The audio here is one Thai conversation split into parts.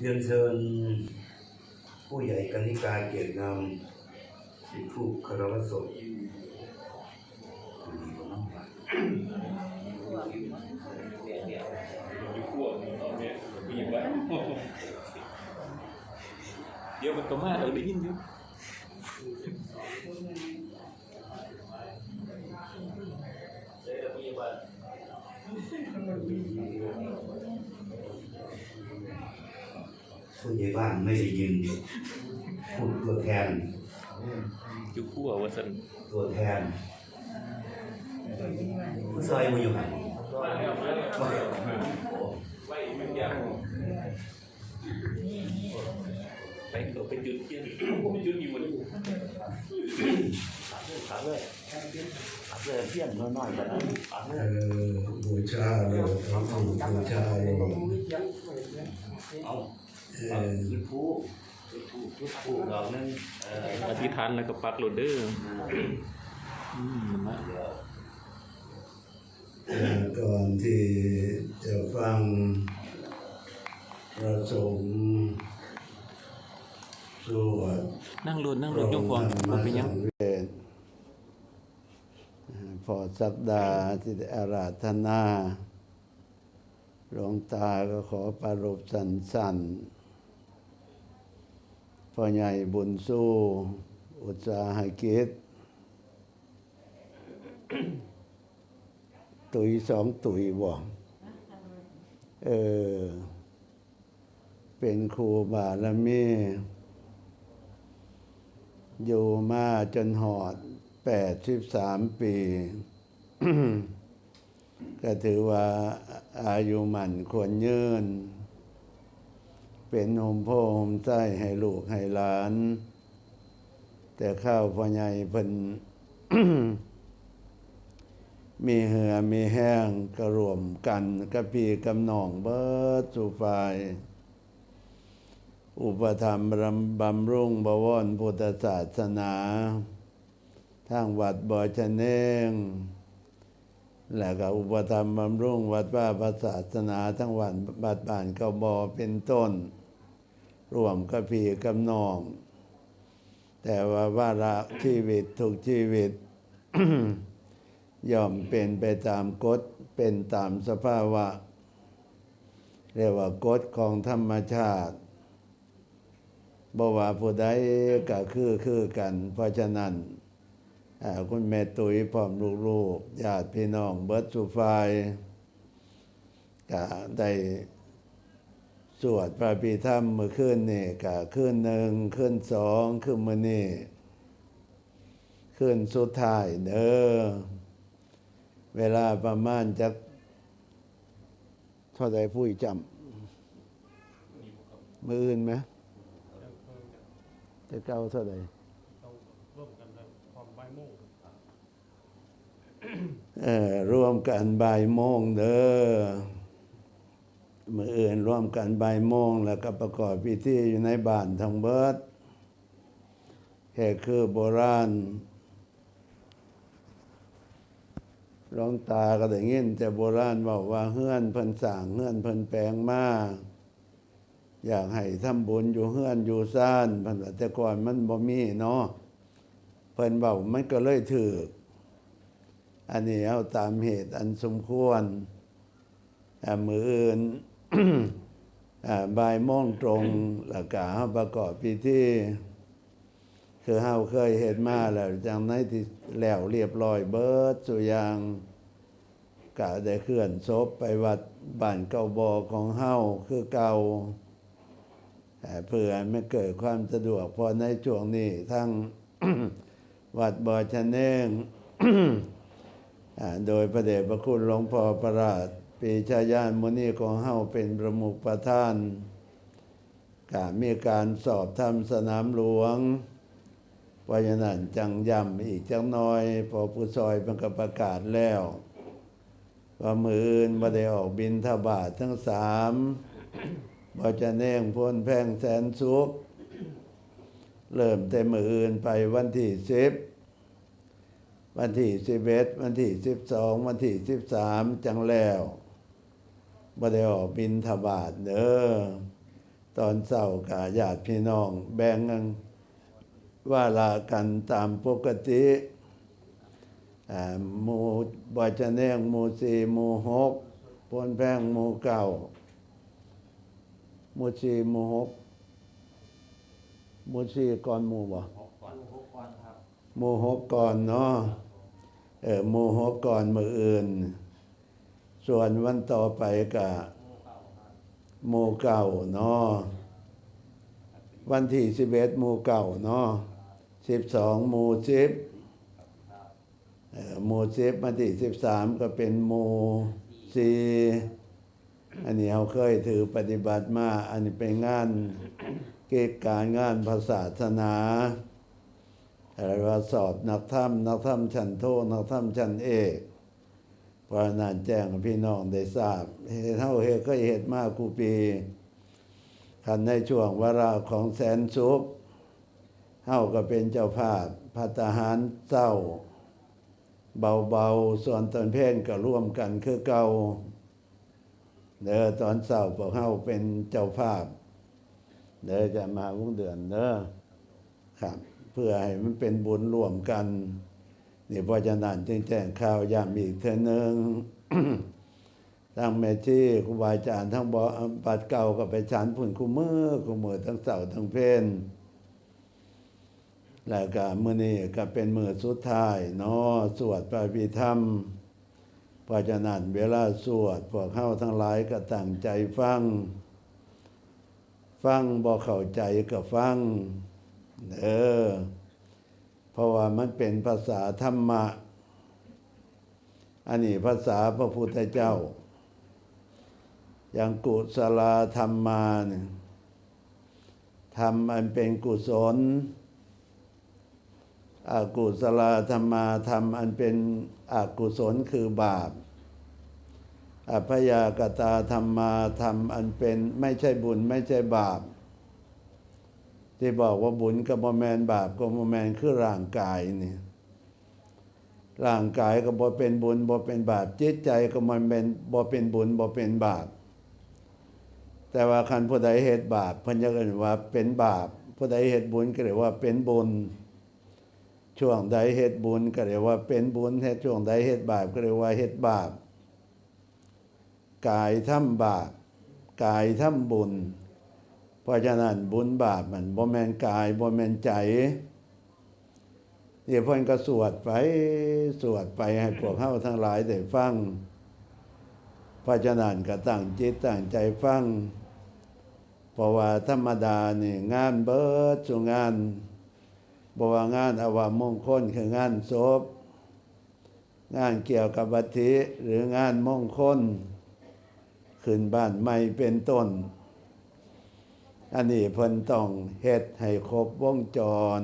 เรียนเชิญผู้ใหญ่กนิกาเกียรติงามที่ผู้คารวะสงฆ์ดีกว่าน้องวะอยู่ขั้วนี่เอาเนี่ยมีอย่างไรเดี๋ยวมันก็มาเราได้ยิน ผู้ใหญ่บ้านไม่ได้ยินพูดตัวแทนอยู่ขั้วว่าสันตัวแทนผู้ซอยมาอยู่ไหนไว้มันยากไปก็ไปจุดเทียนก็ไปจุดอยู่วันนี้ถามเลยถามเลยเพี้ยนน้อยๆแบบนั้นถามเลเอยอบูชาโลกพระผู้บูชาโลกเอาเอเอาอ จุดผู้จุดผู้จุดผู้ดอกนึงเอออธิษฐานแล้วก็ปักโหลดเด้ออืมนะเดี๋ยวเอ่อก่อนที่จะฟังประสงค์สวดนั่งโหลดนั่งโหลดยกฟองมันเป็นยังเวทพอสักดาที่ได้อาราธนาหลวงตาก็ขอประรบสันสันๆ พ่อใหญ่บุญสู้ อุตสาหกิจ ตุยสองตุยบ่เออ เป็นครูบาลมีอยู่มาจนหอดแปดสิบสามปี ก็ถือว่าอายุมันควรยืน เป็นโฮมพ่อโฮมใต้ให้ลูกให้หลาน แต่ข้าวพ่อใหญ่เพิ่นมีเหือมีแห้งกระรวมกันกระพีกำนองเบิดสุฟายอุปธรรมบำบำรุงบวรพุทธศาสนา ทางวัดบ่อชะเนงและก็อุปธรรมบำรุงวัดว่าพระศาสนาทั้งวันบัดบานเกาบอเป็นต้น รวมกระพีกำนอง แต่ว่าว่าระชีวิตทุกชีวิต ย่อมเป็นไปตามกฎเป็นตามสภาวะ เรียกว่ากฎของธรรมชาติบว่าผู้ใดก็คือคือกัน เพราะฉะนั้นคุณแม่ตุยพร้อมลูกๆญาติพี่น้องเบิร์ตสุฟายก็ได้ สวดพระพิธรรมเมื่อคืนนี่ก็คืนหนึ่งคืนสองคืนมื้อนี่คืนสุดท้ายเด้อเวลาประมาณจะเท่าใดผู้จำมืออื่นไหมจะเก้าเท่าใดต้องร่วมกันเลยความใบายโมงเออร่วมกันบ่ายโมงเด้อ มืออื่นร่วมกันใบโมง แล้วก็ประกอบพิธีอยู่ในบ้านทั้งเบิดแค่คือโบราณหลวงตาก็ได้ยินแต่โบราณบอกว่าเฮือนเพิ่นสร้างเฮือนเพิ่นแปลงมาก อยากให้ทำบุญอยู่เฮือนอยู่ซ่านพิ่นว่าแต่ก่อนมันบ่มีเนาะเพิ่นบอกมันก็เลยถืออันนี้เอาตามเหตุอันสมควรอ่มืออื่นอ่า บ่ายโมงตรงแล้วก็เฮาประกอบพิธีคือเฮาเคยเห็นมาแล้วจังในที่แล้วเรียบร้อยเบิดสุยางก็ได้เคลื่อนศพไปวัดบ้านเก่าบอของเฮาคือเก่าเพื่อไม่เกิดความสะดวกพอในช่วงนี้ทั้งวัดบ่อชะเนงโดยพระเดชพระคุณหลวงพ่อประราช ปีชายานมุนีของเฮาเป็นประมุขประธานกามีการสอบทำสนามหลวงเพราะฉะนั้นจังย้ำอีกจังน้อย พอผู้ซอยมันก็ประกาศแล้วว่ามืออื่นบ่ได้ออกบินทบาททั้งสามบ่จะแน่งพ้นแพงแสนสุข เริ่มแต่มืออื่นไปวันที่สิบวันที่สิบเอ็ดวันที่สิบสองวันที่สิบสามจังแล้ว บ่ได้ออกบินทบาทเด้อตอนเช้ากับญาติพี่น้อง แบ่งกันว่าลากันตามปกติหมู่บ่จะแนงหมู่สี่หมู่หกพนแพงหมู่เก้าหมู่สี่หมู่หกหมู่สี่ก่อนหมู่บ่หกก่อนหกก่อนครับหมู่หกก่อนเนาะเออหมู่หกก่อนมืออื่น ส่วนวันต่อไปกับหมู่เก่าเนาะวันที่สิบเอ็ดหมู่เก่าเนาะสิบสองหมู่สิบเอ่อหมู่สิบวันที่สิบสามก็เป็นหมู่สี่อันนี้เขาเคยถือปฏิบัติมา อันนี้เป็นงานเกิจการงานภาษาสนาอะไรว่าสอบนักธรรมนักธรรมชั้นโทนักธรรมชั้นเอก พราะนั้นแจ้งพี่น้องได้ทราบเหตุเท่าเหตุก็เหตุมากกูปีคันในช่วงวาระของแสนสุขเฮาก็เป็นเจ้าภาพพัตตาหารเศร้า เบาๆ ส่วนตอนเพลงก็ร่วมกันคือเก่าเด้อตอนเศร้าพวกเฮาเป็นเจ้าภาพ เด้อจะมาวงเดือนเด้อครับ เพื่อให้มันเป็นบุญร่วมกัน นี่เพราะฉะนั้นจึงแจ้งข่าวย้ำอีกเทื่อนึงทั้งแม่ชีครูบาอาจารย์ทั้งบอปัดเก่าก็ไปฉันพุ่นคู่มือคู่มือทั้งเสาทั้งเพนแล้วก็มื้อนี้ก็เป็นมือสุดท้ายเนาะสวดพระพิธรรมเพราะฉะนั้นเวลาสวดพวกเฮาทั้งหลายก็ตั้งใจฟัง ฟังบ่เข้าใจก็ฟังเออ มันเป็นภาษาธรรมะ อันนี้ภาษาพระพุทธเจ้า อย่างกุศลธรรมาเนี่ยทำอันเป็นกุศลอกุศลธรรมาทำอันเป็นอกุศลคือบาป อภยากตาธรรมาทำอันเป็นไม่ใช่บุญไม่ใช่บาป ที่บอกว่าบุญกับโมแมนบาปกับโมแมนคือร่างกายนี่ร่างกายก็บ่เป็นบุญบ่เป็นบาปจิตใจก็มันเป็นบ่เป็นบุญบ่เป็นบาปแต่ว่าคันผู้ใดเหตุบาปพิ่นจะเรียกว่าเป็นบาปผู้ใดเหตุบุญก็เรียกว่าเป็นบุญ ช่วงใดเหตุบุญก็เรียกว่าเป็นบุญเหตุช่วงใดเหตุบาปก็เรียกว่าเหตุบาปกายทำบาปกายทำบุญ ราะฉะนั้นบุญบาปมันบ่แมนกายบ่แมนใจเดี๋ยวพ่นก็สวดไปสวดไปให้พวกเฮาทั้งหลายได้ฟังพราะฉะนั้นก็ตั้งจิตตั้งใจฟังเพราะว่าธรรมดานี่งานเบิดสุงานบ่ว่างานอวามงคลคืองานศพงานเกี่ยวกับวัติหรืองานมงคลขึ้นบ้านใหม่เป็นต้น อันนี้เพิ่นต้องเฮ็ดให้ครบวงจร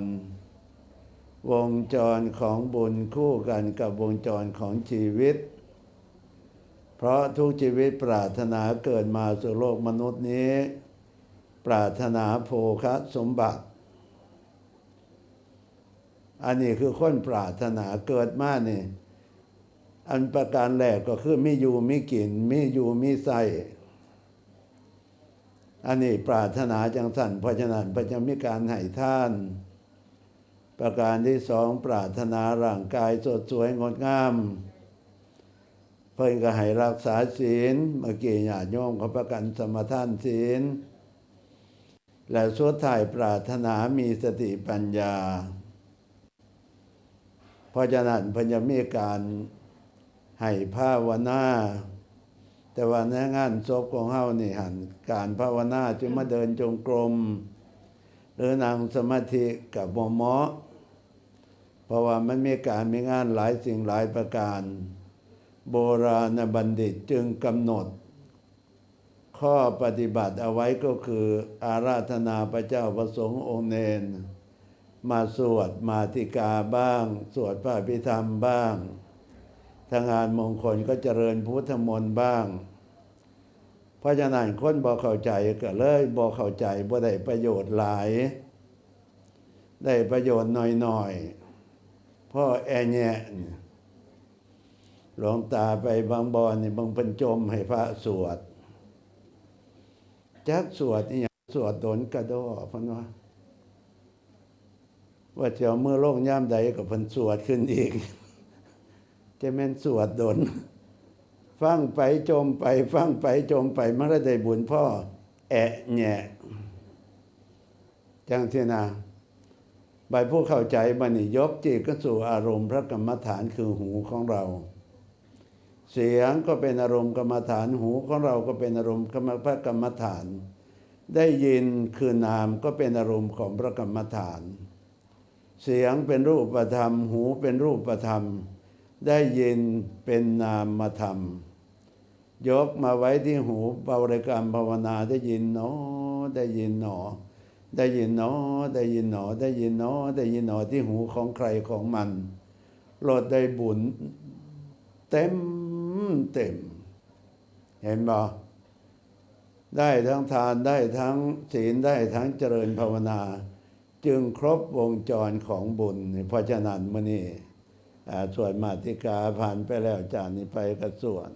วงจรของบุญคู่กันกับวงจรของชีวิต เพราะทุกชีวิตปรารถนาเกิดมาสู่โลกมนุษย์นี้ ปรารถนาโภคสมบัติ อันนี้คือคนปรารถนาเกิดมาเนี่ยอันประการแรกก็คือมีอยู่มีกินมีอยู่มีใส่ อันนี้ปรารถนาจังสันเพราะฉะนั้นพระจะมีการให้ท่าน ประการที่สองปรารถนาร่างกายสดสวยงดงาม เพิ่นก็ให้รักษาศีลเมื่อกี้ญาติโยมเขาประกันสมทานศีล และสุดท้ายปรารถนามีสติปัญญา เพราะฉะนั้นพิ่นจะมีการให้ภาวนา แต่ว่าในงานศพของเฮานี่หันการภาวนาจึงมาเดินจงกรม หรือนั่งสมาธิกับหมอหมอเพราะว่ามันมีการมีงานหลายสิ่งหลายประการ โบราณบัณฑิตจึงกำหนด ข้อปฏิบัติเอาไว้ก็คืออาราธนาพระเจ้าประสงค์องค์เนน มาสวดมาติกาบ้าง สวดพระพิธรรมบ้าง ทางงานมงคลก็เจริญพุทธมนต์บ้าง เพราะฉะนั้นคนบ่เข้าใจก็เลยบ่เข้าใจบ่ได้ประโยชน์หลาย ได้ประโยชน์น้อยๆพ่อแอแยะนี่หลวงตาไปบางบอนนี่บางเป็นจมให้พระสวดจักสวดนี่ยสวดโดนกระโดอพันว่าว่าจะเมื่อโลกย่ามใดกับพันสวดขึ้นอีก จะแม่นสวดดน ฟังไปจมไป ฟังไปจมไปมันก็ได้บุญพ่อ แอะแหน่จังที่นาใบผู้เข้าใจบันนี้ยกจิตก็สู่อารมณ์พระกรรมฐานคือหูของเรา เสียงก็เป็นอารมณ์กรรมฐานหูของเราก็เป็นอารมณ์กรรมพระกรรมฐาน ได้ยินคือนามก็เป็นอารมณ์ของพระกรรมฐาน เสียงเป็นรูปธรรม หูเป็นรูปธรรม ได้ยินเป็นนามธรรม ยกมาไว้ที่หูบริกรรมภาวนาได้ยินเนอได้ยินหนอ ได้ยินเนอ ได้ยินหนอ ได้ยินเนอ ได้ยินหนอที่หูของใครของมันโลดได้บุญเต็มเต็ม เห็นบ่ได้ทั้งทานได้ทั้งศีลได้ทั้งเจริญภาวนา จึงครบวงจรของบุญ เพราะฉะนั้นมื่อนี้ ส่วนมาติกาผ่านไปแล้วจากนี้ไปก็ส่วน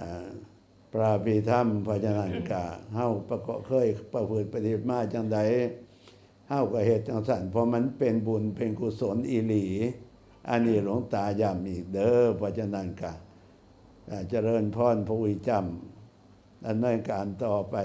อ่าปราพีธรรมพรานั้นกาเฮาประกอบเคยประพฤติปฏิบัติมาจังใดเฮาก็เหตุจังสันเพราะมันเป็นบุญเป็นกุศลอีหลี อันนี้หลวงตาย้ำอีกเด้อพรานันกาเจริญพรพระวิจำดำเนินการต่อไป